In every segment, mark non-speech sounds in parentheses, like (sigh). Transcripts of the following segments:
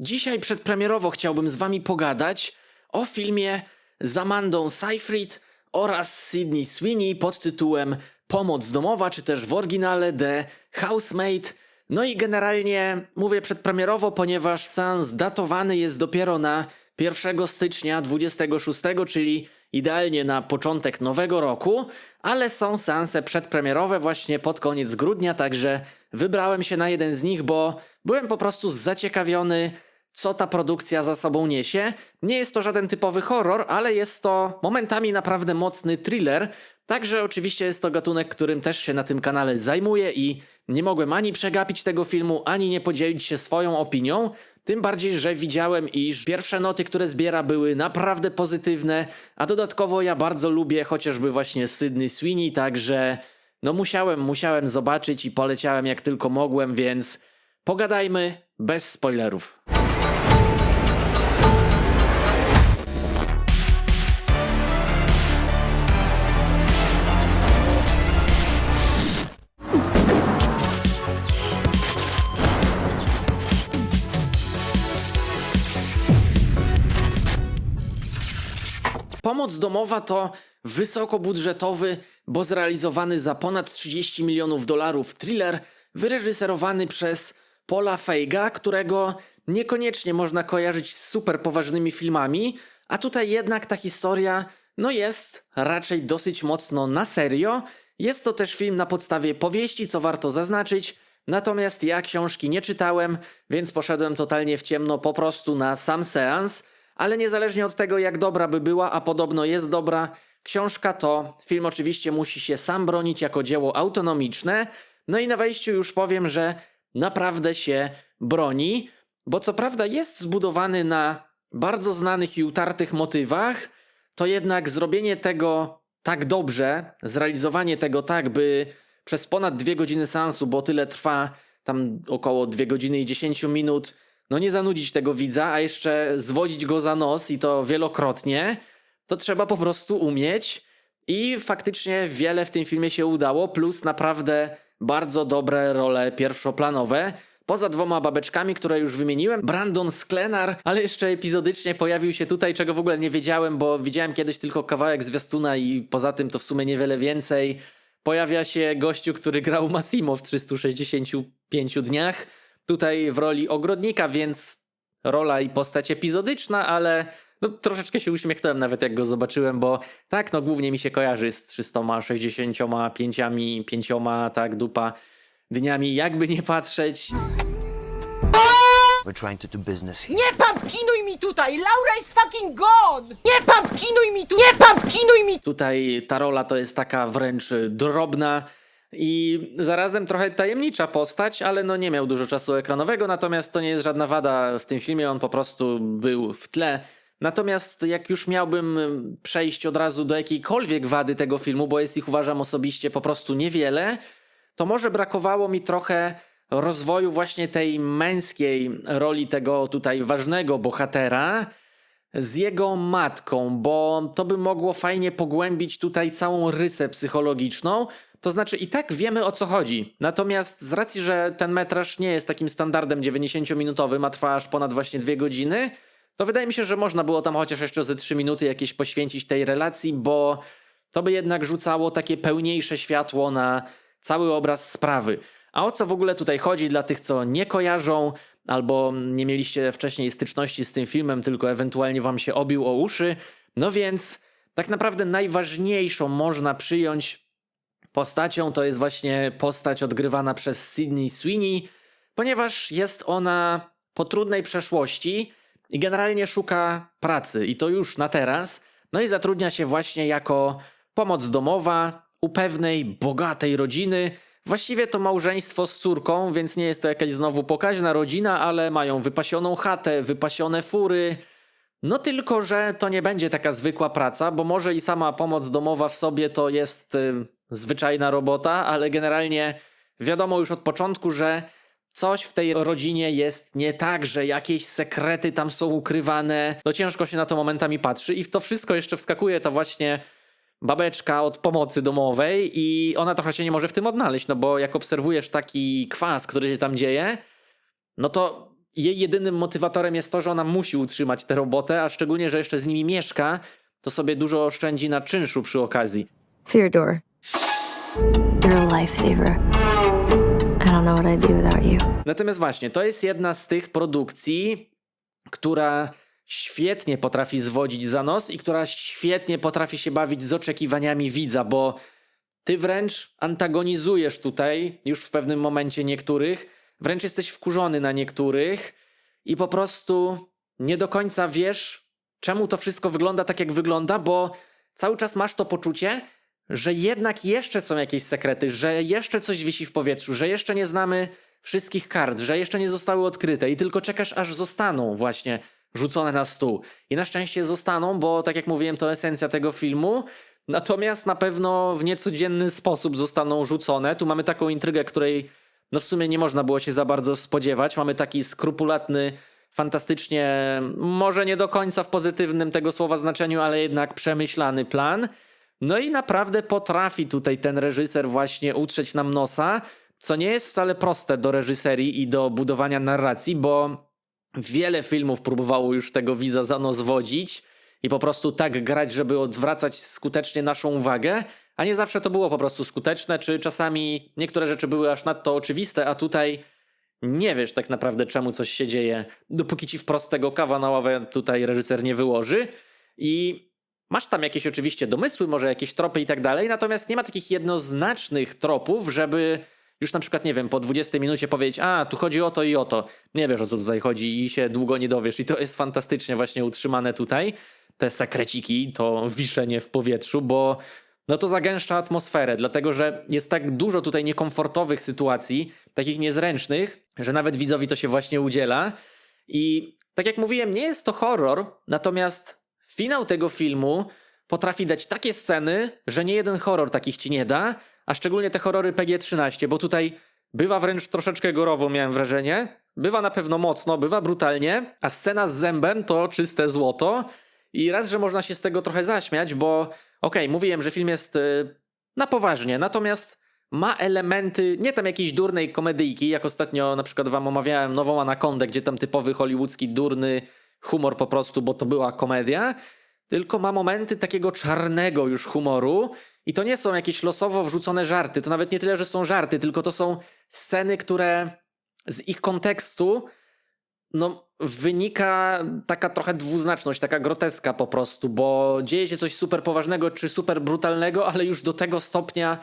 Dzisiaj przedpremierowo chciałbym z wami pogadać o filmie z Amandą Seyfried oraz Sydney Sweeney pod tytułem Pomoc domowa, czy też w oryginale The Housemaid. No i generalnie mówię przedpremierowo, ponieważ seans datowany jest dopiero na 1 stycznia 26, czyli idealnie na początek nowego roku, ale są seanse przedpremierowe właśnie pod koniec grudnia, także wybrałem się na jeden z nich, bo byłem po prostu zaciekawiony, co ta produkcja za sobą niesie. Nie jest to żaden typowy horror, ale jest to momentami naprawdę mocny thriller. Także oczywiście jest to gatunek, którym też się na tym kanale zajmuję i nie mogłem ani przegapić tego filmu, ani nie podzielić się swoją opinią. Tym bardziej, że widziałem, iż pierwsze noty, które zbiera, były naprawdę pozytywne, a dodatkowo ja bardzo lubię chociażby właśnie Sydney Sweeney, także no musiałem, musiałem zobaczyć i poleciałem jak tylko mogłem, więc pogadajmy bez spoilerów. Pomoc domowa to wysokobudżetowy, bo zrealizowany za ponad 30 milionów dolarów thriller wyreżyserowany przez Paula Feiga, którego niekoniecznie można kojarzyć z super poważnymi filmami, a tutaj jednak ta historia no jest raczej dosyć mocno na serio. Jest to też film na podstawie powieści, co warto zaznaczyć. Natomiast ja książki nie czytałem, więc poszedłem totalnie w ciemno po prostu na sam seans ale niezależnie od tego, jak dobra by była, a podobno jest dobra, książka to film oczywiście musi się sam bronić jako dzieło autonomiczne. No i na wejściu już powiem, że naprawdę się broni, bo co prawda jest zbudowany na bardzo znanych i utartych motywach, to jednak zrobienie tego tak dobrze, zrealizowanie tego tak, by przez ponad dwie godziny seansu, bo tyle trwa tam około 2 godziny i 10 minut, no nie zanudzić tego widza, a jeszcze zwodzić go za nos i to wielokrotnie, to trzeba po prostu umieć. I faktycznie wiele w tym filmie się udało, plus naprawdę bardzo dobre role pierwszoplanowe. Poza dwoma babeczkami, które już wymieniłem, Brandon Sklenar, ale jeszcze epizodycznie pojawił się tutaj, czego w ogóle nie wiedziałem, bo widziałem kiedyś tylko kawałek zwiastuna i poza tym to w sumie niewiele więcej. Pojawia się gościu, który grał Massimo w 365 dniach tutaj w roli ogrodnika, więc rola i postać epizodyczna, ale no, troszeczkę się uśmiechnąłem nawet jak go zobaczyłem, bo tak, no głównie mi się kojarzy z 365 pięcioma, tak, dupa dniami, jakby nie patrzeć. We're trying to do business here. Nie pumpkinuj mi tutaj! Laura is fucking gone! Nie pumpkinuj mi tu! Nie pumpkinuj mi Tutaj ta rola to jest taka wręcz drobna i zarazem trochę tajemnicza postać, ale no nie miał dużo czasu ekranowego, natomiast to nie jest żadna wada w tym filmie, on po prostu był w tle. Natomiast jak już miałbym przejść od razu do jakiejkolwiek wady tego filmu, bo jest ich uważam osobiście po prostu niewiele, to może brakowało mi trochę rozwoju właśnie tej męskiej roli tego tutaj ważnego bohatera z jego matką, bo to by mogło fajnie pogłębić tutaj całą rysę psychologiczną. To znaczy i tak wiemy o co chodzi. Natomiast z racji, że ten metraż nie jest takim standardem 90-minutowym, a trwa aż ponad właśnie dwie godziny, to wydaje mi się, że można było tam chociaż jeszcze ze 3 minuty jakieś poświęcić tej relacji, bo to by jednak rzucało takie pełniejsze światło na cały obraz sprawy. A o co w ogóle tutaj chodzi dla tych, co nie kojarzą albo nie mieliście wcześniej styczności z tym filmem, tylko ewentualnie wam się obił o uszy? No więc tak naprawdę najważniejszą można przyjąć postacią to jest właśnie postać odgrywana przez Sydney Sweeney, ponieważ jest ona po trudnej przeszłości i generalnie szuka pracy i to już na teraz. No i zatrudnia się właśnie jako pomoc domowa u pewnej bogatej rodziny. Właściwie to małżeństwo z córką, więc nie jest to jakaś znowu pokaźna rodzina, ale mają wypasioną chatę, wypasione fury. No tylko, że to nie będzie taka zwykła praca, bo może i sama pomoc domowa w sobie to jest y, zwyczajna robota, ale generalnie wiadomo już od początku, że coś w tej rodzinie jest nie tak, że jakieś sekrety tam są ukrywane. To ciężko się na to momentami patrzy i w to wszystko jeszcze wskakuje to właśnie babeczka od pomocy domowej i ona trochę się nie może w tym odnaleźć, no bo jak obserwujesz taki kwas, który się tam dzieje, no to jej jedynym motywatorem jest to, że ona musi utrzymać tę robotę, a szczególnie, że jeszcze z nimi mieszka, to sobie dużo oszczędzi na czynszu przy okazji. Theodore, you're a lifesaver. I don't know what I'd do without you. Natomiast właśnie, to jest jedna z tych produkcji, która świetnie potrafi zwodzić za nos i która świetnie potrafi się bawić z oczekiwaniami widza, bo ty wręcz antagonizujesz tutaj już w pewnym momencie niektórych, wręcz jesteś wkurzony na niektórych i po prostu nie do końca wiesz, czemu to wszystko wygląda tak, jak wygląda, bo cały czas masz to poczucie, że jednak jeszcze są jakieś sekrety, że jeszcze coś wisi w powietrzu, że jeszcze nie znamy wszystkich kart, że jeszcze nie zostały odkryte i tylko czekasz, aż zostaną właśnie rzucone na stół. I na szczęście zostaną, bo tak jak mówiłem, to esencja tego filmu. Natomiast na pewno w niecodzienny sposób zostaną rzucone. Tu mamy taką intrygę, której no w sumie nie można było się za bardzo spodziewać. Mamy taki skrupulatny, fantastycznie, może nie do końca w pozytywnym tego słowa znaczeniu, ale jednak przemyślany plan. No i naprawdę potrafi tutaj ten reżyser właśnie utrzeć nam nosa, co nie jest wcale proste do reżyserii i do budowania narracji, bo wiele filmów próbowało już tego widza za nos wodzić i po prostu tak grać, żeby odwracać skutecznie naszą uwagę, a nie zawsze to było po prostu skuteczne, czy czasami niektóre rzeczy były aż nadto oczywiste, a tutaj nie wiesz tak naprawdę czemu coś się dzieje, dopóki ci wprost tego kawa na ławę tutaj reżyser nie wyłoży. I masz tam jakieś oczywiście domysły, może jakieś tropy i tak dalej, natomiast nie ma takich jednoznacznych tropów, żeby już na przykład, nie wiem, po 20 minucie powiedzieć, a tu chodzi o to i o to. Nie wiesz o co tutaj chodzi i się długo nie dowiesz i to jest fantastycznie właśnie utrzymane tutaj. Te sekreciki, to wiszenie w powietrzu, bo no to zagęszcza atmosferę, dlatego że jest tak dużo tutaj niekomfortowych sytuacji, takich niezręcznych, że nawet widzowi to się właśnie udziela. I tak jak mówiłem, nie jest to horror, natomiast finał tego filmu potrafi dać takie sceny, że nie jeden horror takich ci nie da, a szczególnie te horrory PG-13, bo tutaj bywa wręcz troszeczkę gorowo, miałem wrażenie. Bywa na pewno mocno, bywa brutalnie, a scena z zębem to czyste złoto. I raz, że można się z tego trochę zaśmiać, bo okej, mówiłem, że film jest y, na poważnie, natomiast ma elementy, nie tam jakiejś durnej komedyjki, jak ostatnio na przykład wam omawiałem nową Anakondę, gdzie tam typowy hollywoodzki durny humor po prostu, bo to była komedia, tylko ma momenty takiego czarnego już humoru i to nie są jakieś losowo wrzucone żarty, to nawet nie tyle, że są żarty, tylko to są sceny, które z ich kontekstu no, wynika taka trochę dwuznaczność, taka groteska po prostu, bo dzieje się coś super poważnego czy super brutalnego, ale już do tego stopnia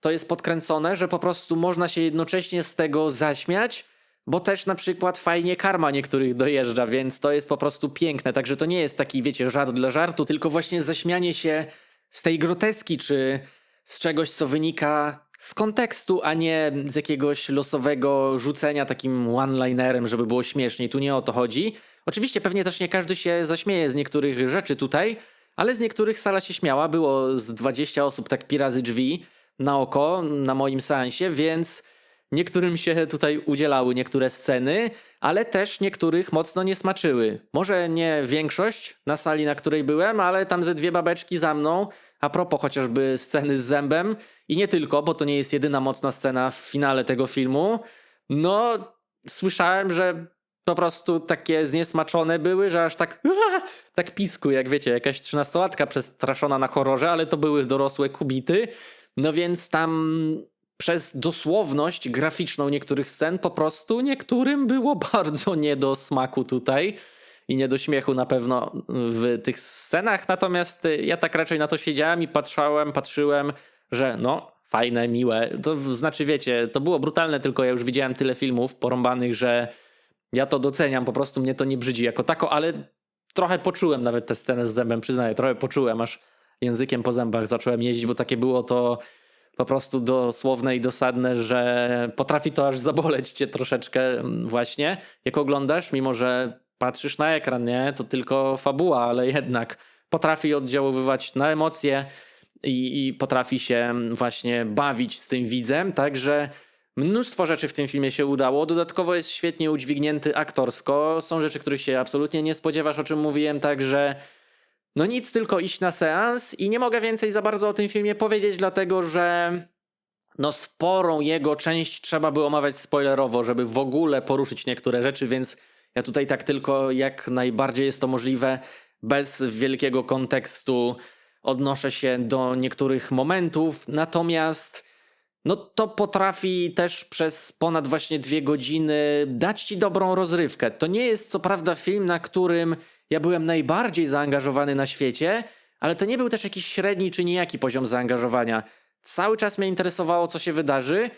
to jest podkręcone, że po prostu można się jednocześnie z tego zaśmiać, bo też na przykład fajnie karma niektórych dojeżdża, więc to jest po prostu piękne. Także to nie jest taki, wiecie, żart dla żartu, tylko właśnie zaśmianie się z tej groteski, czy z czegoś, co wynika z kontekstu, a nie z jakiegoś losowego rzucenia takim one-linerem, żeby było śmieszniej. Tu nie o to chodzi. Oczywiście pewnie też nie każdy się zaśmieje z niektórych rzeczy tutaj, ale z niektórych sala się śmiała. Było z 20 osób tak pi razy drzwi na oko na moim seansie, więc niektórym się tutaj udzielały niektóre sceny, ale też niektórych mocno nie smaczyły. Może nie większość na sali, na której byłem, ale tam ze dwie babeczki za mną. A propos chociażby sceny z zębem i nie tylko, bo to nie jest jedyna mocna scena w finale tego filmu. No, słyszałem, że po prostu takie zniesmaczone były, że aż tak (laughs) tak pisku, jak wiecie, jakaś trzynastolatka przestraszona na horrorze, ale to były dorosłe kubity. No więc tam przez dosłowność graficzną niektórych scen po prostu niektórym było (laughs) bardzo nie do smaku tutaj i nie do śmiechu na pewno w tych scenach. Natomiast y, ja tak raczej na to siedziałem i patrzałem, patrzyłem, że no fajne, miłe. To znaczy wiecie, to było brutalne, tylko ja już widziałem tyle filmów porąbanych, że ja to doceniam, po prostu mnie to nie brzydzi jako tako, ale trochę poczułem nawet tę scenę z zębem, przyznaję, trochę poczułem, aż językiem po zębach zacząłem jeździć, bo takie było to po prostu dosłowne i dosadne, że potrafi to aż zaboleć cię troszeczkę mm, właśnie, jak oglądasz, mimo że patrzysz na ekran, nie? To tylko fabuła, ale jednak potrafi oddziaływać na emocje i, i potrafi się właśnie bawić z tym widzem, także mnóstwo rzeczy w tym filmie się udało. Dodatkowo jest świetnie udźwignięty aktorsko. Są rzeczy, których się absolutnie nie spodziewasz, o czym mówiłem, także no nic, tylko iść na seans i nie mogę więcej za bardzo o tym filmie powiedzieć, dlatego że no sporą jego część trzeba by omawiać spoilerowo, żeby w ogóle poruszyć niektóre rzeczy, więc Ja tutaj tak tylko jak najbardziej jest to możliwe, bez wielkiego kontekstu odnoszę się do niektórych momentów, natomiast no to potrafi też przez ponad właśnie dwie godziny dać ci dobrą rozrywkę. To nie jest co prawda film, na którym ja byłem najbardziej zaangażowany na świecie, ale to nie był też jakiś średni czy niejaki poziom zaangażowania. Cały czas mnie interesowało, co się wydarzy.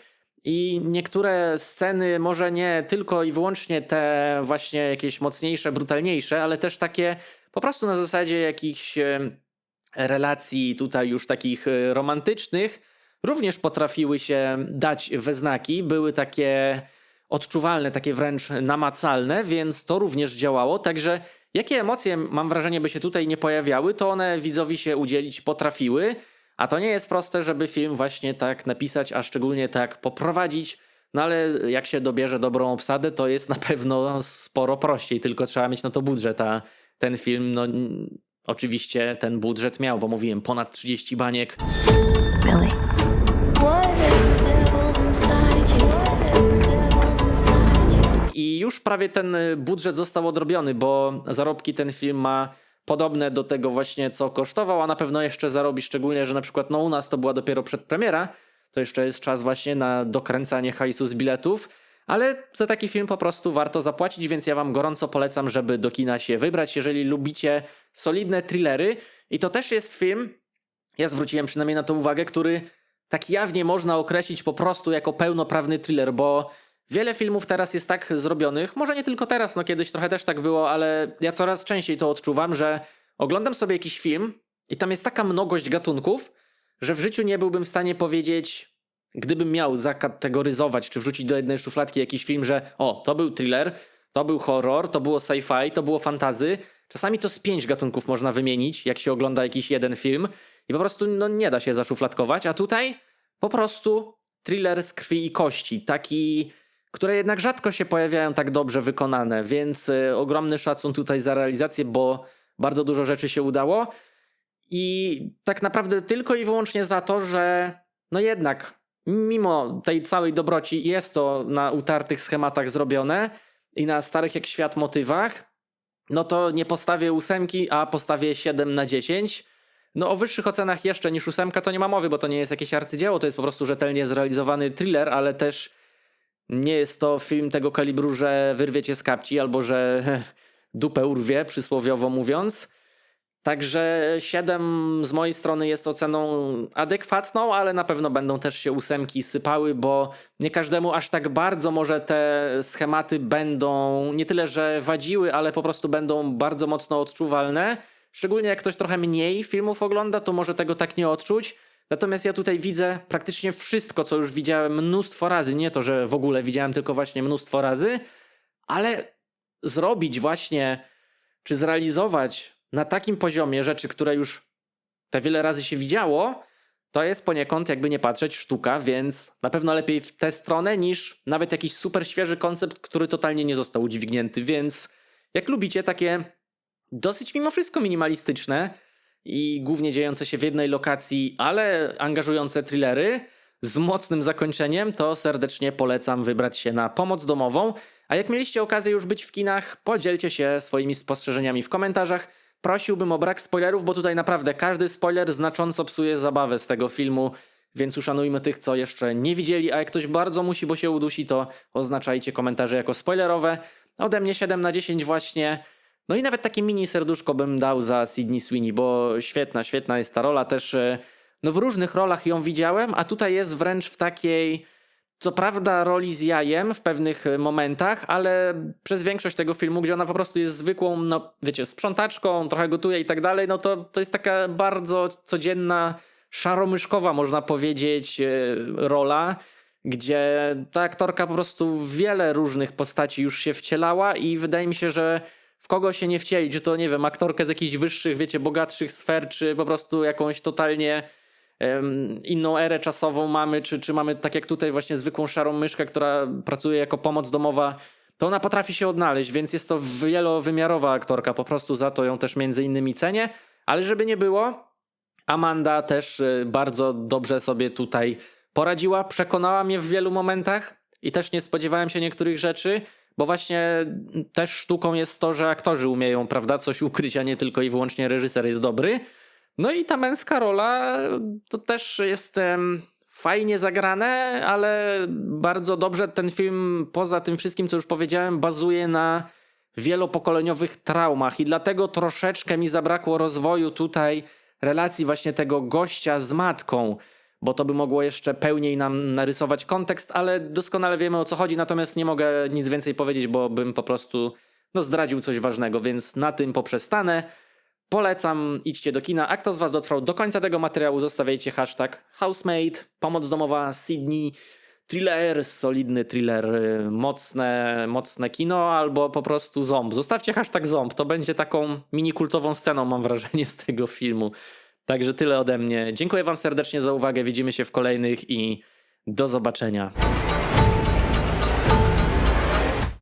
I niektóre sceny, może nie tylko i wyłącznie te właśnie jakieś mocniejsze, brutalniejsze, ale też takie po prostu na zasadzie jakichś relacji tutaj już takich e, romantycznych, również potrafiły się dać we znaki. Były takie odczuwalne, takie wręcz namacalne, więc to również działało. Także jakie emocje, mam wrażenie, by się tutaj nie pojawiały, to one widzowi się udzielić potrafiły. A to nie jest proste, żeby film właśnie tak napisać, a szczególnie tak poprowadzić. No ale jak się dobierze dobrą obsadę, to jest na pewno sporo prościej, tylko trzeba mieć na to budżet, a ten film, no oczywiście ten budżet miał, bo mówiłem ponad 30 baniek. Billy. Już prawie ten y, budżet został odrobiony, bo zarobki ten film ma podobne do tego właśnie, co kosztował, a na pewno jeszcze zarobi, szczególnie, że na przykład no u nas to była dopiero przedpremiera, to jeszcze jest czas właśnie na dokręcanie hajsu z biletów, ale za taki film po prostu warto zapłacić, więc ja wam gorąco polecam, żeby do kina się wybrać, jeżeli lubicie solidne thrillery. I to też jest film, ja zwróciłem przynajmniej na to uwagę, który tak jawnie można określić po prostu jako pełnoprawny thriller, bo wiele filmów teraz jest tak zrobionych, może nie tylko teraz, no kiedyś trochę też tak było, ale ja coraz częściej to odczuwam, że oglądam sobie jakiś film i tam jest taka mnogość gatunków, że w życiu nie byłbym w stanie powiedzieć, gdybym miał zakategoryzować czy wrzucić do jednej szufladki jakiś film, że o, to był thriller, to był horror, to było sci-fi, to było fantazy. Czasami to z pięć gatunków można wymienić, jak się ogląda jakiś jeden film i po prostu no, nie da się zaszufladkować, a tutaj po prostu thriller z krwi i kości, taki, które jednak rzadko się pojawiają tak dobrze wykonane, więc y, ogromny szacun tutaj za realizację, bo bardzo dużo rzeczy się udało i tak naprawdę tylko i wyłącznie za to, że no jednak mimo tej całej dobroci jest to na utartych schematach zrobione i na starych jak świat motywach, no to nie postawię ósemki, a postawię 7 na 10. No o wyższych ocenach jeszcze niż ósemka to nie ma mowy, bo to nie jest jakieś arcydzieło, to jest po prostu rzetelnie zrealizowany thriller, ale też nie jest to film tego kalibru, że wyrwie cię z kapci albo że (laughs) dupę urwie, przysłowiowo mówiąc. Także 7 z mojej strony jest oceną adekwatną, ale na pewno będą też się ósemki sypały, bo nie każdemu aż tak bardzo może te schematy będą nie tyle, że wadziły, ale po prostu będą bardzo mocno odczuwalne. Szczególnie jak ktoś trochę mniej filmów ogląda, to może tego tak nie odczuć. Natomiast ja tutaj widzę praktycznie wszystko, co już widziałem mnóstwo razy. Nie to, że w ogóle widziałem tylko właśnie mnóstwo razy, ale zrobić właśnie, czy zrealizować na takim poziomie rzeczy, które już te wiele razy się widziało, to jest poniekąd, jakby nie patrzeć, sztuka, więc na pewno lepiej w tę stronę niż nawet jakiś super świeży koncept, który totalnie nie został udźwignięty. Więc jak lubicie takie dosyć mimo wszystko minimalistyczne i głównie dziejące się w jednej lokacji, ale angażujące thrillery z mocnym zakończeniem, to serdecznie polecam wybrać się na pomoc domową. A jak mieliście okazję już być w kinach, podzielcie się swoimi spostrzeżeniami w komentarzach. Prosiłbym o brak spoilerów, bo tutaj naprawdę każdy spoiler znacząco psuje zabawę z tego filmu, więc uszanujmy tych, co jeszcze nie widzieli, a jak ktoś bardzo musi, bo się udusi, to oznaczajcie komentarze jako spoilerowe. Ode mnie 7 na 10 właśnie. No i nawet takie mini serduszko bym dał za Sydney Sweeney, bo świetna, świetna jest ta rola też. e, No w różnych rolach ją widziałem, a tutaj jest wręcz w takiej, co prawda roli z jajem w pewnych e, momentach, ale przez większość tego filmu, gdzie ona po prostu jest zwykłą, no wiecie, sprzątaczką, trochę gotuje i tak dalej, no to to jest taka bardzo codzienna, szaromyszkowa można powiedzieć e, rola, gdzie ta aktorka po prostu w wiele różnych postaci już się wcielała i wydaje mi się, że w kogo się nie wcieli, czy to nie wiem, aktorkę z jakichś wyższych, wiecie, bogatszych sfer, czy po prostu jakąś totalnie em, inną erę czasową mamy, czy, czy mamy tak jak tutaj właśnie zwykłą szarą myszkę, która pracuje jako pomoc domowa, to ona potrafi się odnaleźć, więc jest to wielowymiarowa aktorka, po prostu za to ją też między innymi cenię, ale żeby nie było, Amanda też y, bardzo dobrze sobie tutaj poradziła, przekonała mnie w wielu momentach i też nie spodziewałem się niektórych rzeczy. Bo właśnie też sztuką jest to, że aktorzy umieją, prawda, coś ukryć, a nie tylko i wyłącznie reżyser jest dobry. No i ta męska rola to też jest fajnie zagrane, ale bardzo dobrze ten film, poza tym wszystkim, co już powiedziałem, bazuje na wielopokoleniowych traumach i dlatego troszeczkę mi zabrakło rozwoju tutaj relacji właśnie tego gościa z matką, bo to by mogło jeszcze pełniej nam narysować kontekst, ale doskonale wiemy o co chodzi, natomiast nie mogę nic więcej powiedzieć, bo bym po prostu no, zdradził coś ważnego, więc na tym poprzestanę. Polecam, idźcie do kina. A kto z Was dotrwał do końca tego materiału, zostawiajcie hashtag housemate, pomoc domowa Sydney, thriller, solidny thriller, y, mocne, mocne kino, albo po prostu ząb. Zostawcie hashtag ząb, to będzie taką mini kultową sceną, mam wrażenie, z tego filmu. Także tyle ode mnie. Dziękuję Wam serdecznie za uwagę, widzimy się w kolejnych i do zobaczenia.